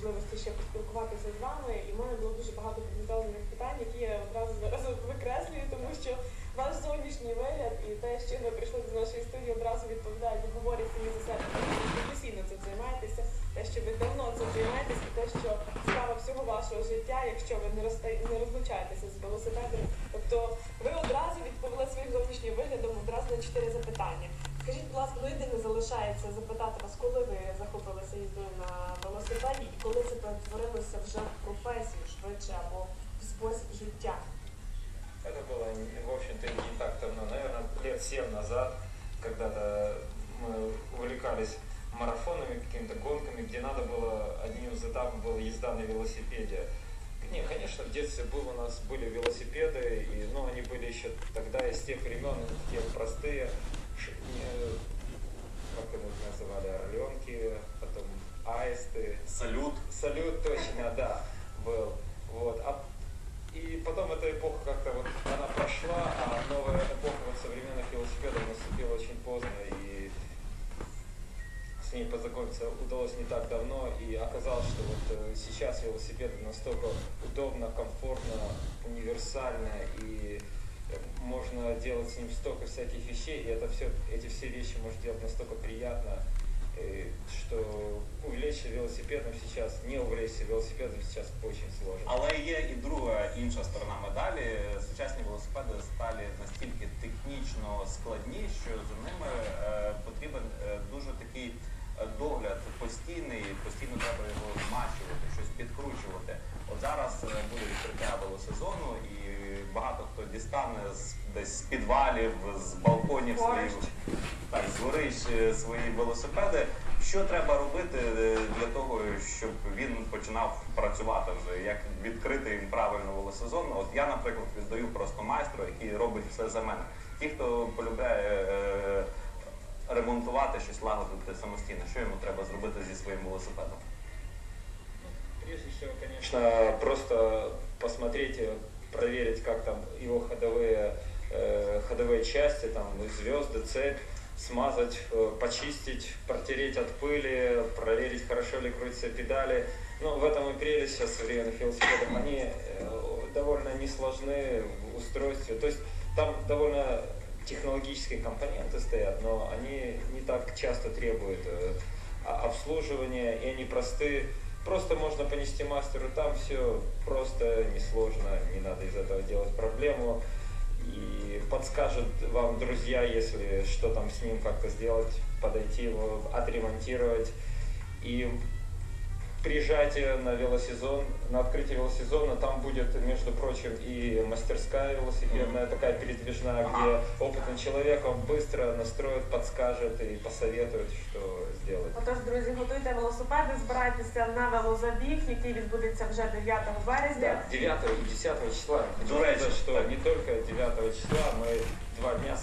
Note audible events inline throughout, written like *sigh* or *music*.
можливості ще поспілкуватися з вами. І в мене було дуже багато підготовлених питань, які я одразу зараз викреслюю, тому що ваш зовнішній вигляд і те, чим ви прийшли до нашої студії, одразу відповідають, говорять самі за себе. Тому що професійно цим займаєтеся, те, що ви давно цим займаєтесь, і те, що справа всього вашого життя, якщо ви не розста... не розлучаєтеся з велосипедом. Тобто ви одразу відповіли своїм зовнішнім виглядом одразу на чотири запитання. Скажіть, будь ласка, ну залишається запитати вас, коли ви захопилися їздою на перетворилося вже в професію швидше або в спосіб життя? Это было, в общем-то, не так давно, наверное, лет 7 назад, когда-то мы увлекались марафонами, какими-то гонками, где надо было, одним из этапов была езда на велосипеде. Не, конечно, в детстве был у нас были велосипеды, и, ну, они были еще тогда из тех времен, такие простые, не- как их называли, орленки, аисты, Салют. Салют точно, да, был. Вот. А, и потом эта эпоха как-то вот она прошла, а новая эпоха вот современных велосипедов наступила очень поздно, и с ней познакомиться удалось не так давно, и оказалось, что вот э, сейчас велосипед настолько удобно, комфортно, универсально, и э, можно делать с ним столько всяких вещей, и это все, эти все вещи можно делать настолько приятно, э, что увлечься велосипедом сейчас, не увлечься велосипедом сейчас очень сложно. Але є і друга інша сторона медалі. Сучасні велосипеди стали настільки технічно складні, що за ними е, потрібен е, дуже такий е, догляд постійний, постійно треба його змащувати, щось підкручувати. От зараз буде відкриття велосезону і багато хто дістане з десь з підвалів, з балконів своїх Горищ. так, з горищ е, свої велосипеди. Що треба робити е, для того, щоб він починав працювати вже, як відкрити їм правильно велосезон? От я, наприклад, віддаю просто майстру, який робить все за мене. Ті, хто полюбляє е, ремонтувати щось, лагодити самостійно, що йому треба зробити зі своїм велосипедом? Прежде всего, конечно, просто посмотреть, э, проверить, как там его ходовые, э, ходовые части, там звезды, цепь, смазать, э, почистить, протереть от пыли, проверить, хорошо ли крутятся педали. Ну, в этом и прелесть сейчас современных велосипедов. Они э, довольно несложны в устройстве. То есть там довольно технологические компоненты стоят, но они не так часто требуют э, обслуживания, и они просты. Просто можно понести мастеру, там все просто, несложно, не надо из этого делать проблему. И подскажут вам друзья, если что там с ним как-то сделать, подойти его, отремонтировать. И приезжайте на велосезон, на открытие велосезона, там будет, между прочим, и мастерская велосипедная, такая передвижная, Ага. где опытный человек вам быстро настроит, подскажет и посоветует, что сделать. Отож, друзі, готуйте велосипеди, збирайтеся на велозабіг, який відбудеться вже 9 березня. Да, 9 и 10 числа. Хочу До речи, сказать, что так. не только 9 числа, мы два дня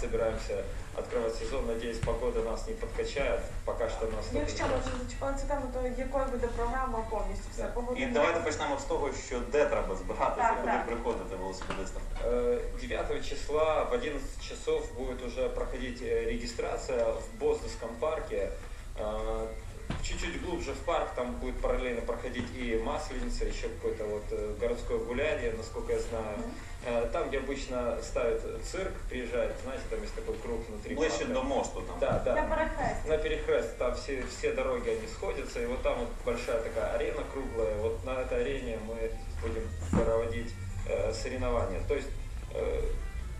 собираемся открывать сезон. Надеюсь, погода нас не подкачает. Пока что нас только Якщо ми вже зачепили цю тему, то якою буде програма повністю все погода? І давайте почнемо з того, що де треба збиратися, Так, куди так. приходити велосипедистам. Э, 9 числа в 11 часов будет уже проходить э, регистрация в Боздовском парке. Чуть-чуть глубже в парк, там будет параллельно проходить и Масленица, еще какое-то вот э, городское гуляние, насколько я знаю. Э, Там, где обычно ставят цирк, приезжает, знаете, там есть такой круг внутри Ближче парка. до мосту там. Да, да. На перехресті. На перехрест, там все, все дороги они сходятся, и вот там вот большая такая арена круглая, вот на этой арене мы будем проводить э, соревнования. То есть э,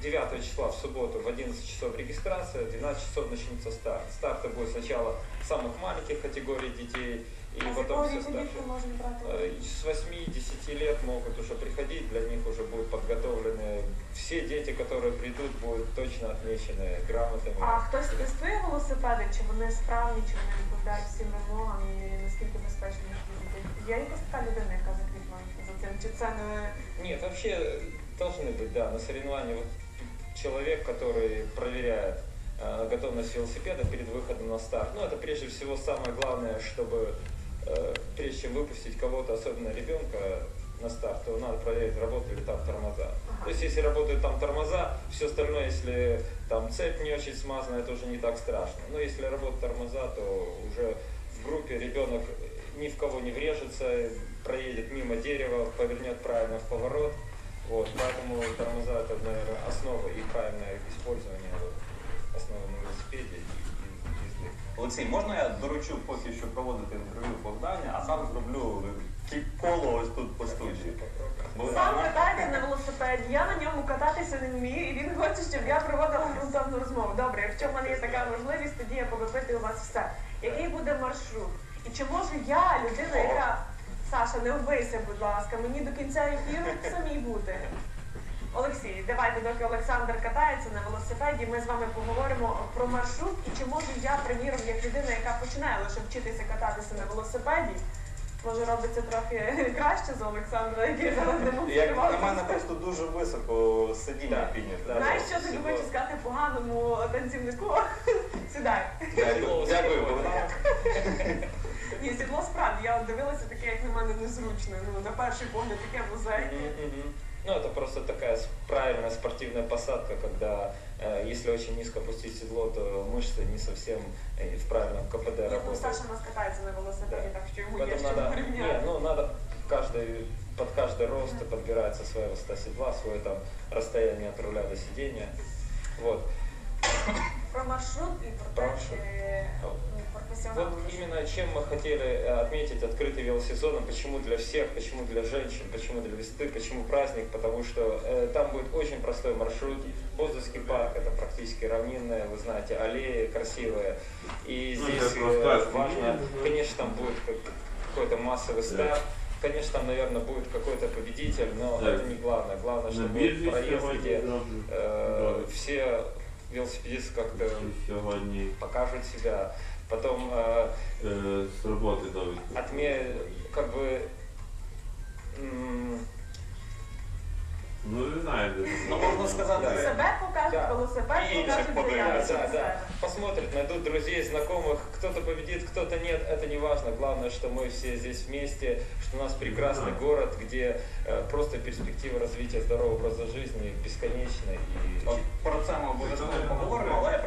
9 числа в субботу в 11 часов регистрация, в 12 часов начнется старт. Старты будет сначала самых маленьких категорий детей, и А з потом якого все віку дітки старшие. можуть брати? Э, С 8-10 лет могут уже приходить, для них уже будут подготовлены. Все дети, которые придут, будут точно отмечены грамотами. А хтось тестує велосипеди, чи вони справні, чи вони відповідають всім вимогам і наскільки безпечно їх їздити? Є якась така людина, яка закріплена за цим? Чи це не Нет, вообще должны быть, да, на соревновании вот человек, который проверяет э, готовность велосипеда перед выходом на старт. Ну, это прежде всего самое главное, чтобы э, прежде чем выпустить кого-то, особенно ребенка, на старт, то надо проверить, работали ли там тормоза. То есть, если работают там тормоза, все остальное, если там цепь не очень смазана, это уже не так страшно. Но если работают тормоза, то уже в группе ребенок ни в кого не врежется, проедет мимо дерева, повернет правильно в поворот. Вот, поэтому тормоза это, наверное, основа и правильное их использование вот, основа на велосипеде и, и езды. Олексій, можна я доручу поки що проводити інтерв'ю Богдані, а сам зроблю коло ось тут по студії. Попробуем. Сам Богдана? катається на велосипеді, я на ньому кататися не вмію, і він хоче, щоб я проводила ґрунтовну розмову. Добре, якщо в мене є така можливість, тоді я повипитую у вас все. Який буде маршрут? І чи можу я, людина, яка Саша, не вбийся, будь ласка, мені до кінця ефіру самій бути. Олексій, давайте, доки Олександр катається на велосипеді, ми з вами поговоримо про маршрут і чи можу я, приміром, як людина, яка починає лише вчитися кататися на велосипеді, може робиться трохи краще за Олександра, який зараз Як на мене просто дуже високо сидіння Так. Знаєш, що тобі хочу сказати поганому танцівнику? Сідай. Дякую, дякую, Богдан. Ні, сідло справді, я от дивилася таке, як на мене незручне. Ну, на перший погляд таке вузеньке. Мгм, мгм. Ну, это просто такая с- правильная спортивная посадка, когда э, если очень низко опустить седло, то мышцы не совсем э, в правильном КПД Ні, ну работают. Саша у нас катається на велосипеді, так що йому є Поэтому що надо, не, порівняти. ну, надо каждый, под каждый рост подбирается своя высота седла, свое там расстояние от руля до сидения. Вот. Про маршрут і про Про те, маршрут. чи ну, професіонал. Вот именно чем мы хотели э, отметить открытый велосезон, почему для всех, почему для женщин, почему для весны, почему праздник, потому что э, там будет очень простой маршрут. Боздовский парк это практически равнинная, вы знаете, аллеи красивые. И Ну, здесь это э, просто важно, асфальт. конечно, там будет как- какой-то массовый старт. Конечно, там, наверное, будет какой-то победитель, но Да. это не главное. Главное, что На будет біржі проезд, сьогодні где зроблю. э, все велосипедисты как-то Сьогодні покажут себя. Потом э, е, з роботи довідку. отме, как бы, м, Ну, не знаю, де. Ну, можна сказати, Да. Себе покажуть, Да. велосипед І інших покажуть, подивляться, заявляться да, на да, себе. посмотрят, найдут друзей, знакомых, кто-то победит, кто-то нет, это не важно. Главное, что мы все здесь вместе, что у нас прекрасный Да. город, где э, просто перспектива развития здорового образа жизни бесконечна. И От про це ми обов'язково поговоримо, але я пропоную зараз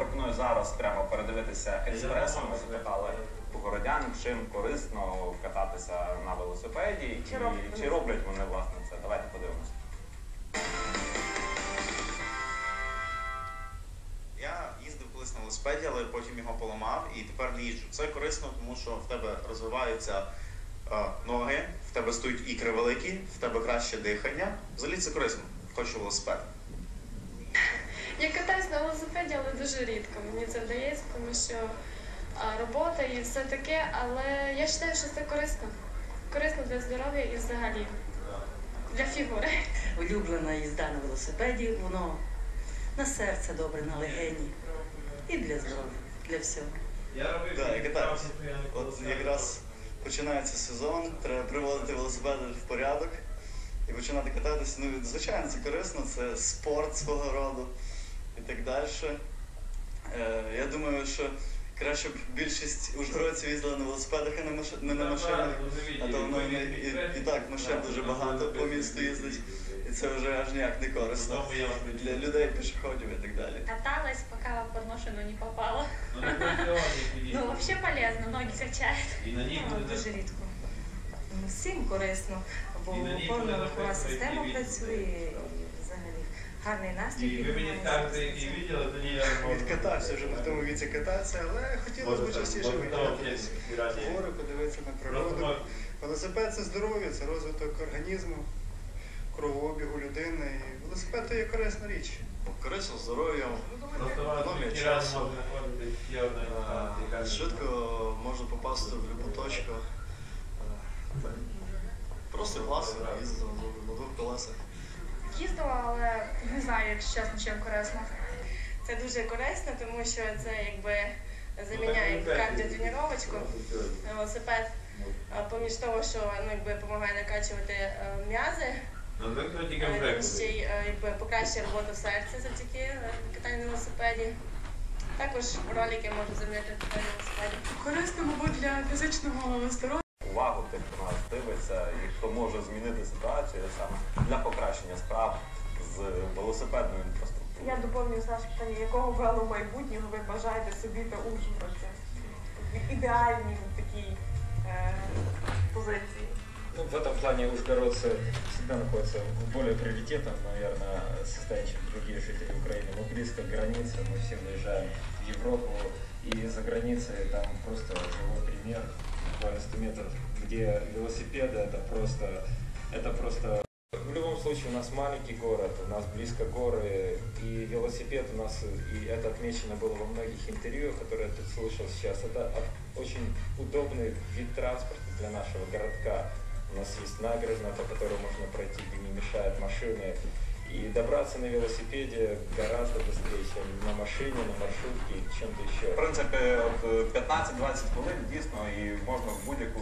прямо передивитися експресом. Ми запитали городян, чим корисно кататися на велосипеді Чи і роблять чи роблять вони власне це. Давайте подивимося. Я їздив колись на велосипеді, але потім його поламав і тепер не їжджу. Це корисно, тому що в тебе розвиваються е, ноги, в тебе стоять ікри великі, в тебе краще дихання. Взагалі це корисно. Хочу велосипед. Я катаюсь на велосипеді, але дуже рідко. Мені це вдається, тому що а, робота і все таке, але я вважаю, що це корисно. Корисно для здоров'я і взагалі для фігури. улюблена їзда на велосипеді, воно на серце добре, на легені. І для здоров'я, для всього. Так, я катаюся. От якраз починається сезон, треба приводити велосипед в порядок і починати кататися. Ну, звичайно, це корисно, це спорт свого роду і так далі. Е, я думаю, що краще б більшість ужгородців їздила на велосипедах, а не, на машинах. А то воно і, і, і так машин дуже багато по місту їздить, і це вже аж ніяк не корисно для людей, пішоходів і так далі. Каталась, пока под машину не попала. *laughs* Ну, вообще полезно, ноги качает. Ну, дуже рідко. Ну, Всім корисно, бо повна рухова система працює і взагалі гарний настрій. І ви мені скажете, який виділи, тоді я можу. Відкатався вже в тому віці кататися, але хотілося б частіше виїхати в гори, подивитися на природу. Велосипед це здоров'я, це розвиток організму, кровообігу людини. І велосипед то є корисна річ. Корисно здоров'ю, Просто економія часу. Швидко можна попасти в будь-яку точку. Просто класно, їздити на двох колесах. Їздила, але не знаю, якщо чесно, чим корисно. Це дуже корисно, тому що це якби заміняє кардіотренувачку. Велосипед, поміж того, що ну, якби допомагає накачувати е, м'язи, Ну, е, він ще й е, якби покращує роботу серця завдяки катанню на велосипеді. Також ролики можу замінити на велосипеді. Корисно, мабуть, для фізичного здоров'я Увагу тих, хто нас дивиться і хто може змінити ситуацію саме для покращення справ з велосипедною інфраструктурою. Я доповнюю Саш питання, якого вело майбутнього ви бажаєте собі та Ужгороді? Ідеальний такий е, позиції. Ну, в этом плане ужгородцы всегда находятся в более приоритетном, наверное, состоянии, чем другие жители Украины. Мы близко к границе, мы все выезжаем в Европу, и за границей там просто живой пример, буквально 100 метров, где велосипеды, это просто, это просто... В любом случае у нас маленький город, у нас близко горы, и велосипед у нас, и это отмечено было во многих интервью, которые я тут слышал сейчас, это очень удобный вид транспорта для нашего городка. У нас есть набережная, по которой можно пройти, где не мешают машины. И добраться на велосипеде гораздо быстрее, чем на машине, на маршрутке, чем-то В еще. принципі, от е, 15-20 хвилин дійсно і можна в будь-яку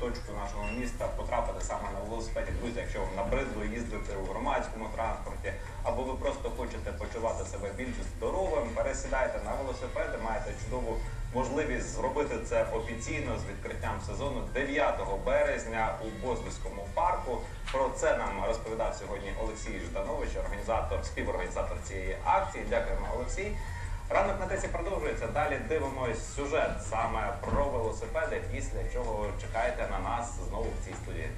точку нашого міста потрапити саме на велосипеді. Друзі, якщо вам набридло їздити у громадському транспорті, або ви просто хочете почувати себе більш здоровим, пересідайте на велосипеди, маєте чудову можливість зробити це офіційно з відкриттям сезону 9 березня у Бозвицькому парку. Про це нам розповідав сьогодні Олексій Жданович, організатор, співорганізатор цієї акції. Дякуємо, Олексій. Ранок на тесі продовжується. Далі дивимось сюжет саме про велосипеди, після чого чекайте на нас знову в цій студії.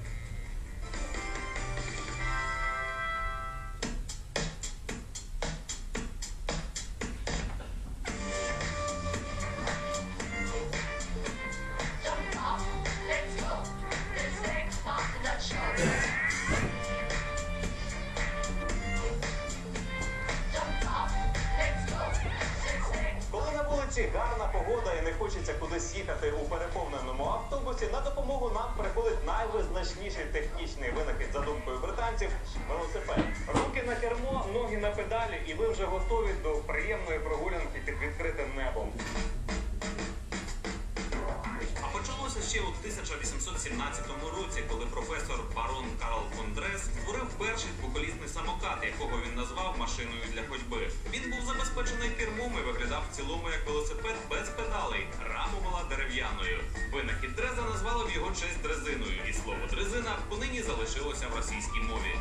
Готові до приємної прогулянки під відкритим небом. А почалося ще у 1817 році, коли професор барон Карл фон Дрес створив перший двоколісний самокат, якого він назвав машиною для ходьби. Він був забезпечений кермом і виглядав в цілому як велосипед без педалей. Рама була дерев'яною. Винахід Дреза назвали в його честь дрезиною, і слово дрезина понині залишилося в російській мові.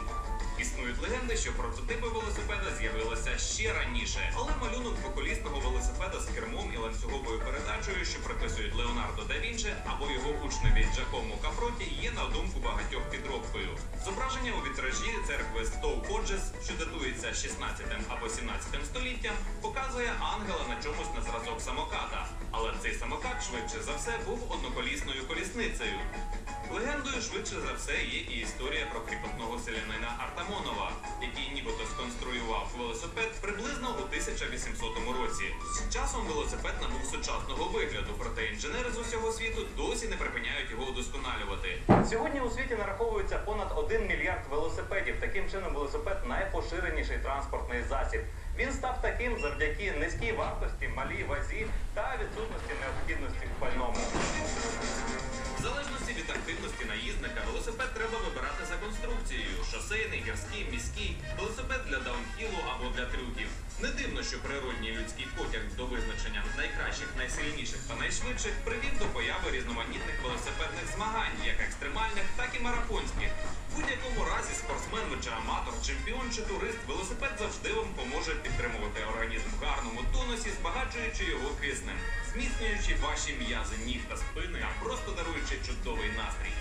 Існують легенди, що прототипи велосипеда з'явилися ще раніше, але малюнок двоколісного велосипеда з кермом і ланцюговою передачею, що приписують Леонардо да Вінчі або його учневі Джакому Капроті, є на думку багатьох підробкою. Зображення у вітражі церкви Стоу Ходжес, що датується 16 або 17 століттям, показує ангела на чомусь на зразок самоката. Але цей самокат швидше за все був одноколісною колісницею. Легендою швидше за все є і історія про кріпосного селянина Артамонова, який нібито сконструював велосипед приблизно у 1800 році. З часом велосипед набув сучасного вигляду, проте інженери з усього світу досі не припиняють його удосконалювати. Сьогодні у світі нараховується понад 1 мільярд велосипедів. Таким чином, велосипед найпоширеніший транспортний засіб. Він став таким завдяки низькій вартості, малій вазі та відсутності необхідності в пальному. Шосейний, гірський, міський, велосипед для даунхілу або для трюків. Не дивно, що природній людський потяг до визначення найкращих, найсильніших та найшвидших привів до появи різноманітних велосипедних змагань, як екстремальних, так і марафонських. В будь-якому разі спортсмен ви чи аматор, чемпіон чи турист, велосипед завжди вам поможе підтримувати організм в гарному тонусі, збагачуючи його киснем, зміцнюючи ваші м'язи ніг та спини, а просто даруючи чудовий настрій.